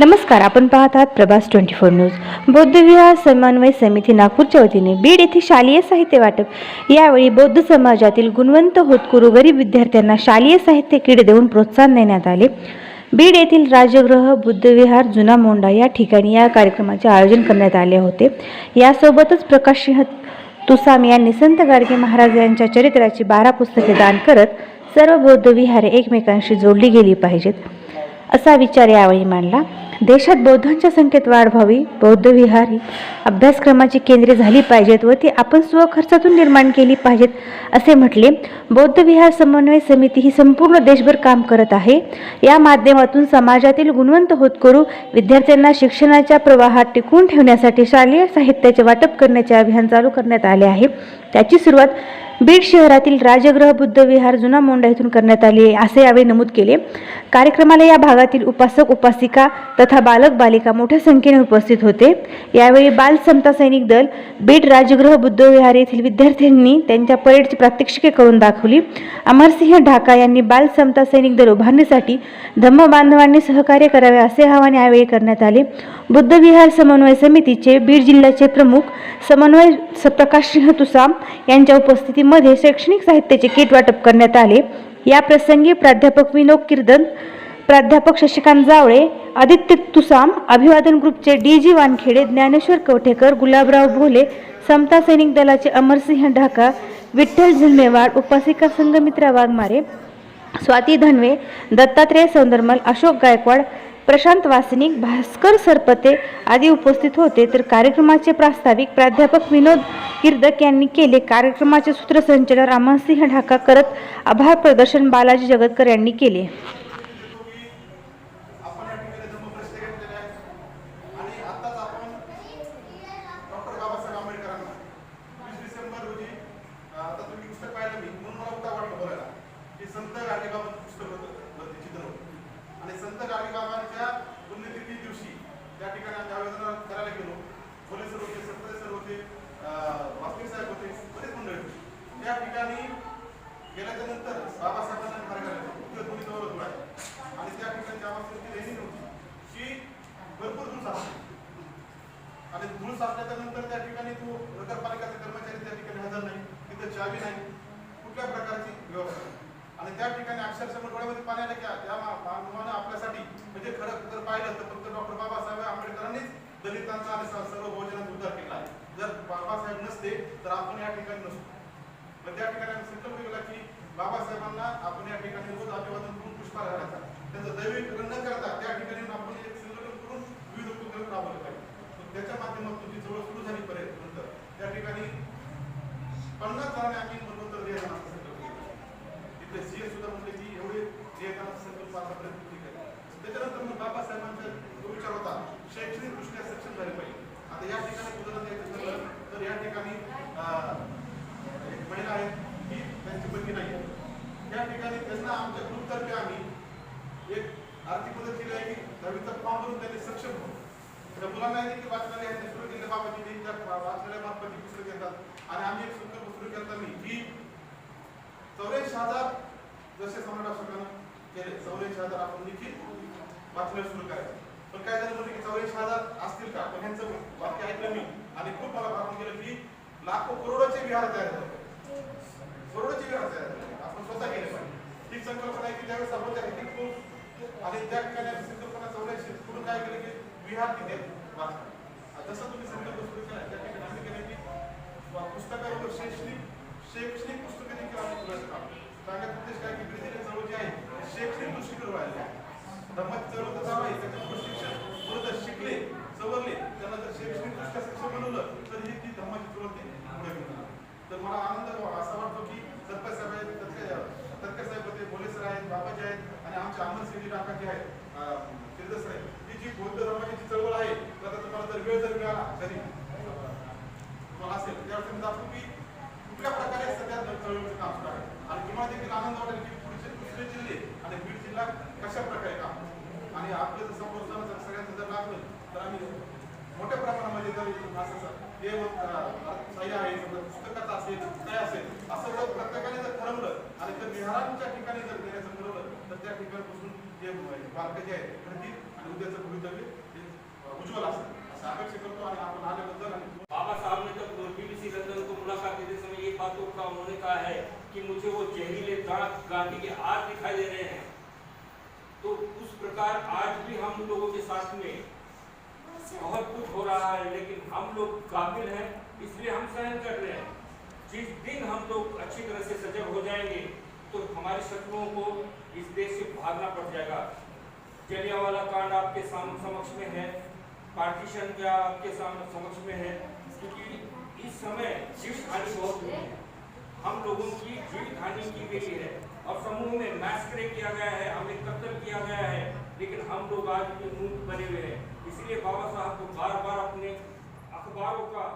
नमस्कार आपण पाहत आहात प्रभास ट्वेंटी फोर न्यूज. बौद्ध विहार समन्वय समिती नागपूरच्या वतीने बीड येथे शालेय साहित्य वाटप. यावेळी बौद्ध समाजातील गुणवंत होतकरू गरीब विद्यार्थ्यांना शालेय साहित्य किडे देऊन प्रोत्साहन देण्यात आले. बीड येथील राजगृह बुद्धविहार जुना मोंडा या ठिकाणी या कार्यक्रमाचे आयोजन करण्यात आले होते. यासोबतच प्रकाश सिंह तुसाम यांनी संत गाडगे महाराज यांच्या चरित्राची बारा पुस्तके दान करत सर्व बौद्ध विहारे एकमेकांशी जोडली गेली पाहिजेत असा विचार यावेळी मांडला. देशात बौद्धांच्या संख्येत वाढ व्हावी बौद्ध विहार ही अभ्यासक्रमाची केंद्रे झाली पाहिजेत व ती आपण स्वखर्चातून निर्माण केली पाहिजेत असे म्हटले. बौद्ध विहार समन्वय समिती ही संपूर्ण देशभर काम करत आहे. या माध्यमातून समाजातील गुणवंत होतकरू विद्यार्थ्यांना शिक्षणाच्या प्रवाहात टिकवून ठेवण्यासाठी शालेय साहित्याचे वाटप करण्याचे अभियान चालू करण्यात आले आहे. त्याची सुरुवात बीड शहरातील राजगृह बुद्ध विहार जुना मोंडा येथून करण्यात आली आहे असे यावेळी नमूद केले. कार्यक्रमाला या भागातील उपासक उपासिका तथा बालक बालिका मोठ्या संख्येने उपस्थित होते. यावेळी बाल समता सैनिक दल बीड राजगृह बुद्धविहार येथील विद्यार्थ्यांनी त्यांच्या परेडची प्रात्यक्षिके करून दाखवली. अमरसिंह ढाका यांनी बाल समता सैनिक दल उभारणीसाठी धम्म बांधवांनी सहकार्य करावे असे आवाहन यावेळी करण्यात आले. बुद्धविहार समन्वय समितीचे बीड जिल्ह्याचे प्रमुख समन्वय स- प्रकाश सिंह तुसाम यांच्या उपस्थितीमध्ये शैक्षणिक साहित्याचे किट वाटप करण्यात आले. या प्रसंगी प्राध्यापक विनोद किर्दन प्राध्यापक शशिकांत जावळे आदित्य तुसाम अभिवादन ग्रुपचे डी जी वानखेडे ज्ञानेश्वर कवठेकर गुलाबराव भोले समता सैनिक दलाचे अमरसिंह ढाका विठ्ठल झिलमेवाड उपासिका संघमित्रा वाघमारे स्वाती धनवे दत्तात्रेय सौंदरमल अशोक गायकवाड प्रशांत वासनिक भास्कर सरपते आदी उपस्थित होते. तर कार्यक्रमाचे प्रास्ताविक प्राध्यापक विनोद किर्दक यांनी केले. कार्यक्रमाचे सूत्रसंचालन रामसिंह ढाका करत आभार प्रदर्शन बालाजी जगतकर यांनी केले आपण या ठिकाणी धम्मप्रश्न घेतलेले आहेत आणि आताच आपण डॉक्टर बाबासाहेब आंबेडकरांना वीस डिसेंबर रोजी अं, आता तुम्ही पुस्तक पाहिलं मी म्हणून मला उठा वाटलं बोलायला की संत गाडगेबाबांचं पुस्तक होतं वरती चित्र होतं. आणि संत गाडगेबाबांच्या पुण्यतिथी दिवशी त्या ठिकाणी आम्ही आवेदन करायला गेलो. पोलीस सर होते सरपंच सर होते अं, साहेब होते बरेच मंडळी होती. त्या ठिकाणी गेल्याच्यानंतर बाबासाहेबांना कार्यक्रम होतो दोन्ही जवळ होतो आहे आणि त्या ठिकाणी गावाची रेणी नव्हती की भरपूर धूळ साचली आणि धूळ साचल्याच्या नंतर त्या ठिकाणी तो नगरपालिकाचे कर्मचारी त्या ठिकाणी हजर नाही. तिथं चावी नाही. कुठल्या प्रकारची व्यवस्था आणि त्या ठिकाणी अक्षरशः डोळ्यामध्ये पाणी आलं की त्या मानवानं आपल्यासाठी म्हणजे खरं जर पाहिलं तर फक्त डॉक्टर बाबासाहेब आंबेडकरांनीच दलितांचा आणि सर्व भोजनात उद्धार केला आहे. जर बाबासाहेब नसते तर आपण या ठिकाणी नसतो पण त्या ठिकाणी आम्ही संकल्प केला की बाबासाहेबांना आपण या ठिकाणी रोज अभिवादन करून पुष्पा घालायचा त्यांचं दैविक न करता त्या ठिकाणी आपण एक संघटन करून विविध उपक्रम राबवले पाहिजे. त्याच्या माध्यमातून ती चळवळ सुरू झाली पर्यंत. नंतर त्या ठिकाणी पन्नास जणांनी आम्ही मनवंतर देहदानाचा संकल्प केला तिथे सीए सुद्धा म्हणले की एवढे देहदानाचा संकल्प आतापर्यंत पूर्ण केला त्याच्यानंतर मग बाबासाहेबांचा जो विचार होता शैक्षणिक दृष्ट्या सक्षम झाले पाहिजे आता या ठिकाणी उदाहरण द्यायचं झालं तर या ठिकाणी अं, एक महिला आहे की त्यांची पती नाही. आहे. त्या ठिकाणी त्यांना आमच्या ग्रुपतर्फे आम्ही एक आर्थिक मदत केली आहे. की दहावीचा फॉर्म भरून त्यांनी सक्षम होतो. त्या मुलांना की वाचनालय आहेत सुरू केले. बाबाची त्या वाचनालयामार्फत पुस्तक घेतात आणि आम्ही एक संकल्प सुरू करताना की चौऱ्याऐंशी हजार जसे सम्राट अशोकानं केले चौऱ्याऐंशी हजार आपण देखील वाचनालय सुरू करायचं. पण काय झालं म्हणजे की चौऱ्याऐंशी हजार असतील का? पण ह्यांचं वाक्य ऐकलं मी. आणि खूप मला भागून गेलं की लाखो करोडोचे विहार तयार झाले. करोडोचे विहार तयार झाले. आपण स्वतः केले पाहिजे. ही संकल्पना आहे की ज्यावेळेस आपण त्या ठिकाणी खूप आणि त्या ठिकाणी संकल्पना चौऱ्याऐंशी पुढे काय केलं की विहार तिथे जसं तुम्ही संकल्प सुरू केला त्या ठिकाणी आम्ही केलं की पुस्तकावर शैक्षणिक पुस्तकं देखील आम्ही तुला सांगण्याचा उद्देश काय की ब्रिटिश चळवळ जी आहे ती शैक्षणिक दृष्टीकडे व्हायला धर्माची चळवळ तर चालू आहे त्याच्यामुळे शिक्षण पुढे जर शिकले सवरले त्यांना जर शैक्षणिक दृष्ट्या सक्षम बनवलं तर ही ती धर्माची चळवळ ते पुढे घेऊन जाणार. तर मला आनंद व्हावा असा वाटतो की सरपंच साहेब आहेत तत्के तत्के साहेब होते भोले सर आहेत बाबाजी आहेत आणि आमचे अमर सिंगजी टाका जे आहेत अं, शिरदे सर आहेत ही जी बौद्ध धर्माची जी चळवळ आहे तर आता तुम्हाला जर वेळ जरी तरी. तुम्हाला असेल. त्यावेळेस मी दाखवू की कुठल्या प्रकारे सध्या चळवळीचं काम सुरू आहे आणि तुम्हाला देखील आनंद वाटेल की पुढचे दुसरे जिल्हे आणि बीड जिल्हा कशा प्रकारे काम आणि आपलं जर समोर जर सगळ्यांचं जर लागलं तर आम्ही मोठ्या प्रमाणामध्ये जर असं हे मग, सह्य आहे समजा पुस्तकाचं असेल काय असेल असं जर प्रत्येकाने जर ठरवलं आणि जर विहारांच्या ठिकाणी जर देण्याचं ठरवलं तर त्या ठिकाणी बसून जे बालकं जे आहेत तर आणि उद्याचं भवितव्य हे उज्ज्वल असेल. आणि बाबा साहब ने जब बीबीसी लंदन को मुलाकात देते समय एक बातों का उन्होंने कहा है कि मुझे वो जहरीले दांत गांधी के आज दिखाई दे रहे हैं। तो उस प्रकार आज भी हम लोगों के साथ में बहुत कुछ हो रहा है, लेकिन हम लोग काबिल हैं, इसलिए हम सहन कर रहे हैं। जिस दिन हम लोग अच्छी तरह से सजग हो जाएँगे तो हमारे शत्रुओं को इस देश से भागना पड़ जाएगा। जलियांवाला कांड आपके साम- समक्ष में है। पार्टीशन क्या आपके सामने समक्ष में है, क्योंकि इस समय जीवित हानि बहुत हुई है। हम लोगों की जीवित हानि की गई है, और समूह में मैस्क्रे किया गया है हमें कत्ल किया गया है, लेकिन हम लोग आज के मूर्ख बने हुए हैं। इसलिए बाबा साहब को बार बार अपने अखबारों का